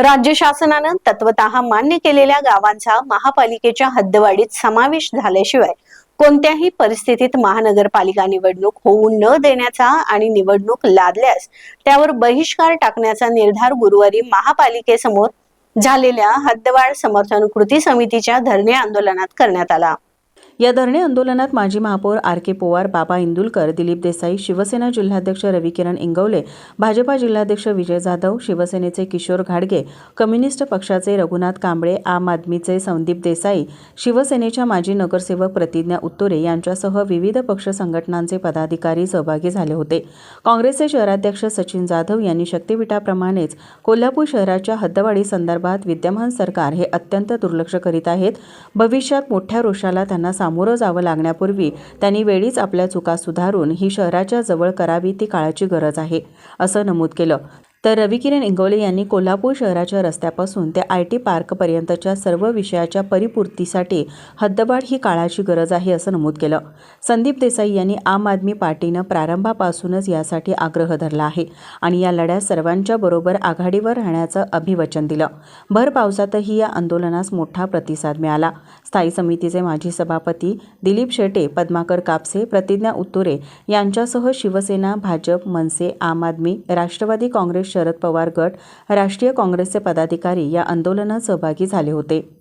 राज्य शासनानं तत्वतः मान्य केलेल्या गावांचा महापालिकेच्या हद्दवाढीत समावेश झाल्याशिवाय कोणत्याही परिस्थितीत महानगरपालिका निवडणूक होऊ न देण्याचा आणि निवडणूक लादल्यास त्यावर बहिष्कार टाकण्याचा निर्धार गुरुवारी महापालिकेसमोर झालेल्या हद्दवाढ समर्थन कृती समितीच्या धरणे आंदोलनात करण्यात आला. या धरणे आंदोलनात माजी महापौर आर के पोवार बाबा इंदुलकर दिलीप देसाई शिवसेना जिल्हाध्यक्ष रविकिरण इंगवले भाजपा जिल्हाध्यक्ष विजय जाधव शिवसेनेचे किशोर घाडगे कम्युनिस्ट पक्षाचे रघुनाथ कांबळे आम आदमीचे संदीप देसाई शिवसेनेच्या माजी नगरसेवक प्रतिज्ञा उत्तुरे यांच्यासह विविध पक्ष संघटनांचे पदाधिकारी सहभागी झाले होते. काँग्रेसचे शहराध्यक्ष सचिन जाधव यांनी शक्तीपीठाप्रमाणेच कोल्हापूर शहराच्या हद्दवाढी संदर्भात विद्यमान सरकार हे अत्यंत दुर्लक्ष करीत आहेत. भविष्यात मोठ्या रोषाला त्यांना सामोरं जावं लागण्यापूर्वी त्यांनी वेळीच आपल्या चुका सुधारून ही शहराच्या जवळ करावी ती काळाची गरज आहे असं नमूद केलं. तर रविकिरण इंगोले यांनी कोल्हापूर शहराच्या रस्त्यापासून ते आय टी पार्कपर्यंतच्या सर्व विषयाच्या परिपूर्तीसाठी हद्दवाढ ही काळाची गरज आहे असं नमूद केलं. संदीप देसाई यांनी आम आदमी पार्टीनं प्रारंभापासूनच यासाठी आग्रह धरला आहे आणि या लढ्यात सर्वांच्या बरोबर आघाडीवर राहण्याचं अभिवचन दिलं. भर पावसातही या आंदोलनास मोठा प्रतिसाद मिळाला. स्थायी समितीचे माजी सभापती दिलीप शेटे पद्माकर कापसे प्रतिज्ञा उत्तुरे यांच्यासह शिवसेना भाजप मनसे आम आदमी राष्ट्रवादी काँग्रेस शरद पवार गट राष्ट्रीय काँग्रेसचे पदाधिकारी या आंदोलनात सहभागी झाले होते.